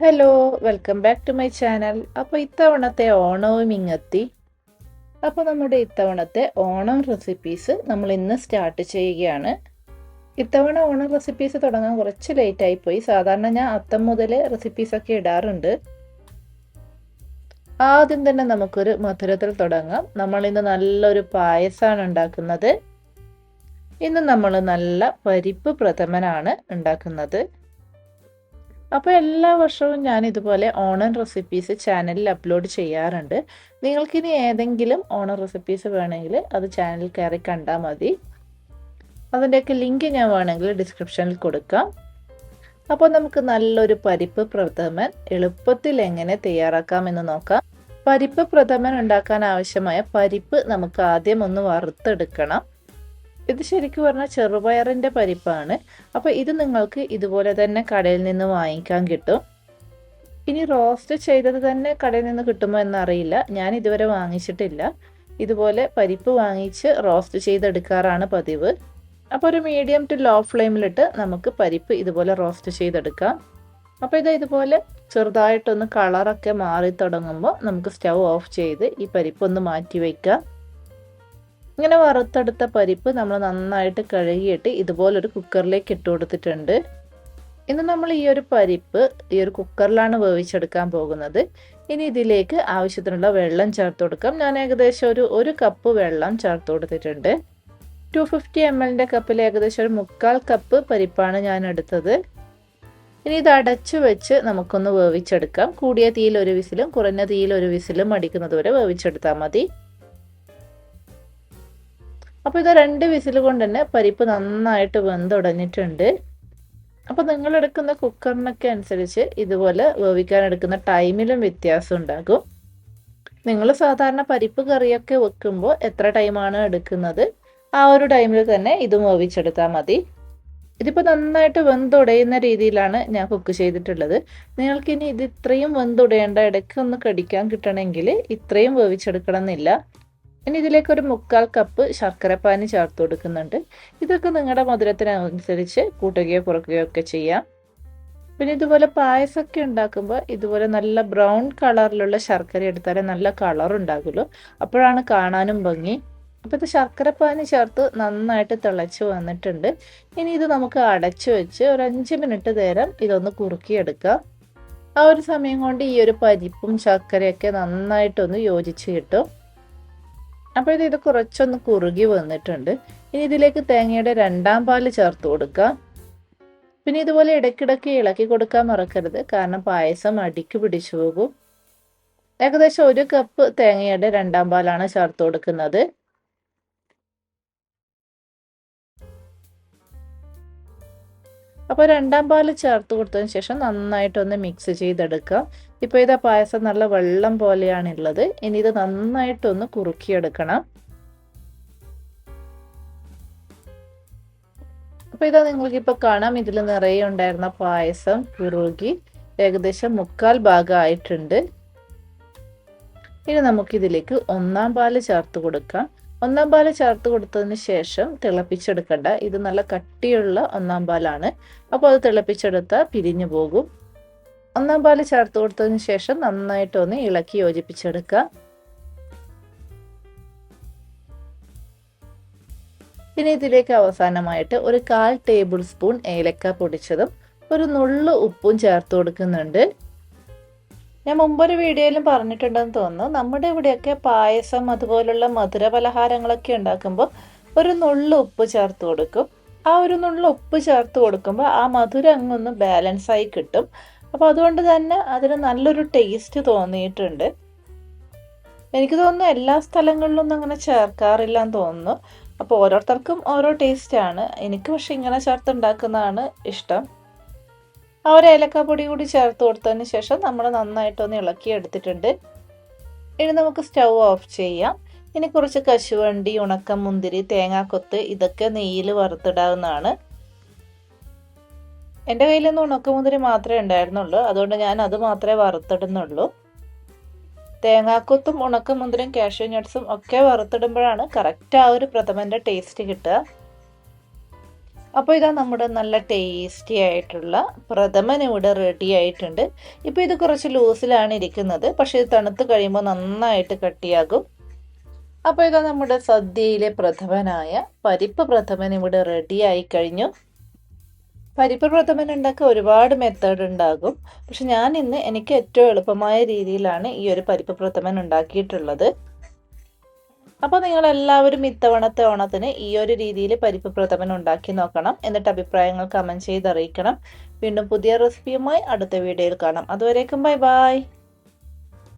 Hello welcome back to my channel അപ്പോൾ ഇത്തവണത്തെ ഓണവും ഇങ്ങെത്തി. അപ്പോൾ നമ്മുടെ ഇത്തവണത്തെ ഓണം റെസിപ്പീസ് നമ്മൾ ഇന്ന് സ്റ്റാർട്ട് ചെയ്യുകയാണ്. ഇത്തവണ ഓണം റെസിപ്പീസ് തുടങ്ങാൻ കുറച്ച് ലേറ്റ് പോയി. സാധാരണ ഞാൻ അത്തം മുതൽ റെസിപ്പീസൊക്കെ ഇടാറുണ്ട്. ആദ്യം തന്നെ നമുക്കൊരു മധുരത്തിൽ തുടങ്ങാം. നമ്മൾ ഇന്ന് നല്ലൊരു പായസമാണ് ഉണ്ടാക്കുന്നത്. ഇന്ന് നമ്മൾ നല്ല പരിപ്പ് പ്രഥമനാണ് ഉണ്ടാക്കുന്നത്. അപ്പോൾ എല്ലാ വർഷവും ഞാൻ ഇതുപോലെ ഓണം റെസിപ്പീസ് ചാനലിൽ അപ്ലോഡ് ചെയ്യാറുണ്ട്. നിങ്ങൾക്കിനി ഏതെങ്കിലും ഓണം റെസിപ്പീസ് വേണമെങ്കിൽ അത് ചാനലിൽ കയറി കണ്ടാൽ മതി. അതിന്റെയൊക്കെ ലിങ്ക് ഞാൻ വേണമെങ്കിൽ ഡിസ്ക്രിപ്ഷനിൽ കൊടുക്കാം. അപ്പോൾ നമുക്ക് നല്ലൊരു പരിപ്പ് പ്രഥമൻ എളുപ്പത്തിൽ എങ്ങനെ തയ്യാറാക്കാമെന്ന് നോക്കാം. പരിപ്പ് പ്രഥമൻ ഉണ്ടാക്കാൻ ആവശ്യമായ പരിപ്പ് നമുക്ക് ആദ്യം ഒന്ന് വറുത്തെടുക്കണം. ഇത് ശരിക്കും പറഞ്ഞാൽ ചെറുപയറിന്റെ പരിപ്പാണ്. അപ്പോൾ ഇത് നിങ്ങൾക്ക് ഇതുപോലെ തന്നെ കടയിൽ നിന്ന് വാങ്ങിക്കാൻ കിട്ടും. ഇനി റോസ്റ്റ് ചെയ്തത് തന്നെ കടയിൽ നിന്ന് കിട്ടുമോ എന്നറിയില്ല. ഞാൻ ഇതുവരെ വാങ്ങിച്ചിട്ടില്ല. ഇതുപോലെ പരിപ്പ് വാങ്ങിച്ച് റോസ്റ്റ് ചെയ്തെടുക്കാറാണ് പതിവ്. അപ്പോൾ ഒരു മീഡിയം ടു ലോ ഫ്ലെയിമിലിട്ട് നമുക്ക് പരിപ്പ് ഇതുപോലെ റോസ്റ്റ് ചെയ്തെടുക്കാം. അപ്പോൾ ഇത് ഇതുപോലെ ചെറുതായിട്ടൊന്ന് കളറൊക്കെ മാറി തുടങ്ങുമ്പോൾ നമുക്ക് സ്റ്റൗ ഓഫ് ചെയ്ത് ഈ പരിപ്പ് ഒന്ന് മാറ്റി വയ്ക്കാം. ഇങ്ങനെ വറുത്തെടുത്ത പരിപ്പ് നമ്മൾ നന്നായിട്ട് കഴുകിയിട്ട് ഇതുപോലൊരു കുക്കറിലേക്ക് ഇട്ട് കൊടുത്തിട്ടുണ്ട്. ഇന്ന് നമ്മൾ ഈ ഒരു പരിപ്പ് ഈ ഒരു കുക്കറിലാണ് വേവിച്ചെടുക്കാൻ പോകുന്നത്. ഇനി ഇതിലേക്ക് ആവശ്യത്തിനുള്ള വെള്ളം ചേർത്ത് കൊടുക്കാം. ഞാൻ ഏകദേശം ഒരു ഒരു കപ്പ് വെള്ളം ചേർത്ത് കൊടുത്തിട്ടുണ്ട്. ടു ഫിഫ്റ്റി എം എല്ലിന്റെ കപ്പിൽ ഏകദേശം ഒരു മുക്കാൽ കപ്പ് പരിപ്പാണ് ഞാൻ എടുത്തത്. ഇനി ഇത് അടച്ചു വെച്ച് നമുക്കൊന്ന് വേവിച്ചെടുക്കാം. കൂടിയ തീയിൽ ഒരു വിസിലും കുറഞ്ഞ തീയിൽ ഒരു വിസിലും അടിക്കുന്നത് വരെ വേവിച്ചെടുത്താൽ മതി. അപ്പോൾ ഇത് രണ്ട് വിസിൽ കൊണ്ട് തന്നെ പരിപ്പ് നന്നായിട്ട് വെന്തുടഞ്ഞിട്ടുണ്ട് അപ്പോൾ നിങ്ങൾ എടുക്കുന്ന കുക്കറിനൊക്കെ അനുസരിച്ച് ഇതുപോലെ വേവിക്കാൻ എടുക്കുന്ന ടൈമിലും വ്യത്യാസം ഉണ്ടാകും. നിങ്ങൾ സാധാരണ പരിപ്പ് കറിയൊക്കെ വെക്കുമ്പോൾ എത്ര ടൈമാണ് എടുക്കുന്നത്? ആ ഒരു ടൈമിൽ തന്നെ ഇതും വേവിച്ചെടുത്താൽ മതി. ഇതിപ്പോൾ നന്നായിട്ട് വെന്തുടയുന്ന രീതിയിലാണ് ഞാൻ കുക്ക് ചെയ്തിട്ടുള്ളത്. നിങ്ങൾക്കിനി ഇത് ഇത്രയും വെന്തുടയേണ്ട ഇടയ്ക്ക് ഒന്ന് കടിക്കാൻ കിട്ടണമെങ്കിൽ ഇത്രയും വേവിച്ചെടുക്കണം എന്നില്ല. ഇനി ഇതിലേക്ക് ഒരു മുക്കാൽ കപ്പ് ശർക്കരപ്പാനി ചേർത്ത് കൊടുക്കുന്നുണ്ട്. ഇതൊക്കെ നിങ്ങളുടെ മധുരത്തിനനുസരിച്ച് കൂട്ടുകയോ കുറയ്ക്കുകയോ ഒക്കെ ചെയ്യാം. പിന്നെ ഇതുപോലെ പായസമൊക്കെ ഉണ്ടാക്കുമ്പോൾ ഇതുപോലെ നല്ല ബ്രൗൺ കളറിലുള്ള ശർക്കര എടുത്താലേ നല്ല കളർ ഉണ്ടാകുള്ളൂ അപ്പോഴാണ് കാണാനും ഭംഗി. അപ്പോൾ ഇത് ശർക്കരപ്പാനി ചേർത്ത് നന്നായിട്ട് തിളച്ച് വന്നിട്ടുണ്ട്. ഇനി ഇത് നമുക്ക് അടച്ചു വെച്ച് ഒരു അഞ്ച് മിനിറ്റ് നേരം ഇതൊന്ന് കുറുക്കിയെടുക്കാം. ആ ഒരു സമയം കൊണ്ട് ഈ ഒരു പരിപ്പും ശർക്കരയൊക്കെ നന്നായിട്ടൊന്ന് യോജിച്ച് കിട്ടും. അപ്പോൾ ഇത് ഇത് കുറച്ചൊന്ന് കുറുകി വന്നിട്ടുണ്ട്. ഇനി ഇതിലേക്ക് തേങ്ങയുടെ രണ്ടാം പാൽ ചേർത്ത് കൊടുക്കുക. പിന്നെ ഇതുപോലെ ഇടയ്ക്കിടയ്ക്ക് ഇളക്കി കൊടുക്കാൻ മറക്കരുത്. കാരണം പായസം അടിക്ക് പിടിച്ചു പോകും. ഏകദേശം ഒരു കപ്പ് തേങ്ങയുടെ രണ്ടാം പാലാണ് ചേർത്ത് കൊടുക്കുന്നത്. അപ്പോൾ രണ്ടാം പാൽ ചേർത്ത് കൊടുത്തതിന് ശേഷം നന്നായിട്ടൊന്ന് മിക്സ് ചെയ്തെടുക്കുക. ഇപ്പോൾ ഇതാ പായസം നല്ല വെള്ളം പോലെയാണുള്ളത്. ഇനി ഇത് നന്നായിട്ടൊന്ന് കുറുക്കിയെടുക്കണം. അപ്പോൾ ഇതാ നിങ്ങൾക്കിപ്പോൾ കാണാം. ഇതിൽ നിറയെ ഉണ്ടായിരുന്ന പായസം കുറുകി ഏകദേശം മുക്കാൽ ഭാഗമായിട്ടുണ്ട് ഇനി നമുക്കിതിലേക്ക് ഒന്നാം പാൽ ചേർത്ത് കൊടുക്കാം. ഒന്നാം പാൽ ചേർത്ത് കൊടുത്തതിന് ശേഷം തിളപ്പിച്ചെടുക്കണ്ട. ഇത് നല്ല കട്ടിയുള്ള ഒന്നാം പാലാണ്. അപ്പോൾ അത് തിളപ്പിച്ചെടുത്താൽ പിരിഞ്ഞു പോകും. ഒന്നാം പാൽ ചേർത്ത് കൊടുത്തതിന് ശേഷം നന്നായിട്ടൊന്ന് ഇളക്കി യോജിപ്പിച്ചെടുക്കുക പിന്നെ ഇതിലേക്ക് അവസാനമായിട്ട് ഒരു കാൽ ടേബിൾ സ്പൂൺ ഏലക്ക പൊടിച്ചതും ഒരു നുള്ളു ഉപ്പും ചേർത്ത് കൊടുക്കുന്നുണ്ട്. ഞാൻ മുമ്പൊരു വീഡിയോയിലും പറഞ്ഞിട്ടുണ്ടെന്ന് തോന്നുന്നു. നമ്മുടെ ഇവിടെയൊക്കെ പായസം അതുപോലുള്ള മധുര പലഹാരങ്ങളൊക്കെ ഉണ്ടാക്കുമ്പോൾ ഒരു നുള്ളു ഉപ്പ് ചേർത്ത് കൊടുക്കും. ആ ഒരു നുള്ളു ഉപ്പ് ചേർത്ത് കൊടുക്കുമ്പോൾ ആ മധുരം അങ്ങൊന്ന് ബാലൻസ് ആയി കിട്ടും. അപ്പോൾ അതുകൊണ്ട് തന്നെ അതിന് നല്ലൊരു ടേസ്റ്റ് തോന്നിയിട്ടുണ്ട്. എനിക്ക് തോന്നുന്നു എല്ലാ സ്ഥലങ്ങളിലൊന്നും അങ്ങനെ ചേർക്കാറില്ല എന്ന് തോന്നുന്നു. അപ്പോൾ ഓരോരുത്തർക്കും ഓരോ ടേസ്റ്റാണ് എനിക്ക് പക്ഷെ ഇങ്ങനെ ചേർത്ത് ഉണ്ടാക്കുന്നതാണ് ഇഷ്ടം. ആ ഒരു ഏലക്കാപ്പൊടി കൂടി ചേർത്ത് കൊടുത്തതിന് ശേഷം നമ്മൾ നന്നായിട്ടൊന്ന് ഇളക്കി എടുത്തിട്ടുണ്ട്. ഇനി നമുക്ക് സ്റ്റൗ ഓഫ് ചെയ്യാം. ഇനി കുറച്ച് കശുവണ്ടി ഉണക്കം മുന്തിരി തേങ്ങാക്കൊത്ത് ഇതൊക്കെ നെയ്യിൽ വറുത്തിടാവുന്നതാണ്. എന്റെ കയ്യിലൊന്നും ഉണക്കമുന്തിരി മാത്രമേ ഉണ്ടായിരുന്നുള്ളൂ. അതുകൊണ്ട് ഞാൻ അത് മാത്രമേ വറുത്തിടുന്നുള്ളൂ. തേങ്ങാക്കൊത്തും ഉണക്കമുന്തിരിയും കാഷ്യൂ നട്ട്സും ഒക്കെ വറുത്തിടുമ്പോഴാണ് കറക്റ്റ് ആ ഒരു പ്രഥമന്റെ ടേസ്റ്റ് കിട്ടുക. അപ്പോൾ ഇതാ നമ്മുടെ നല്ല ടേസ്റ്റി ആയിട്ടുള്ള പ്രഥമൻ ഇവിടെ റെഡി ആയിട്ടുണ്ട്. ഇപ്പോൾ ഇത് കുറച്ച് ലൂസിലാണ് ഇരിക്കുന്നത്. പക്ഷേ ഇത് തണുത്ത് കഴിയുമ്പോൾ നന്നായിട്ട് കട്ടിയാകും. അപ്പോൾ ഇതാ നമ്മുടെ സദ്യയിലെ പ്രഥമനായ പരിപ്പ് പ്രഥമൻ ഇവിടെ റെഡി ആയി കഴിഞ്ഞു. പരിപ്പ് പ്രഥമൻ ഉണ്ടാക്കാൻ ഒരുപാട് മെത്തേഡ് ഉണ്ടാകും. പക്ഷെ ഞാൻ ഇന്ന് എനിക്ക് ഏറ്റവും എളുപ്പമായ രീതിയിലാണ് ഈ ഒരു പരിപ്പ് പ്രഥമൻ ഉണ്ടാക്കിയിട്ടുള്ളത്. അപ്പോൾ നിങ്ങൾ എല്ലാവരും ഇത്തവണത്തെ ഓണത്തിന് ഈ ഒരു രീതിയിൽ പരിപ്പ് പ്രഥമൻ ഉണ്ടാക്കി നോക്കണം. എന്നിട്ട് അഭിപ്രായങ്ങൾ കമന്റ് ചെയ്ത് അറിയിക്കണം. വീണ്ടും പുതിയ റെസിപ്പിയുമായി അടുത്ത വീഡിയോയിൽ കാണാം. അതുവരേക്കും ബൈ ബൈ.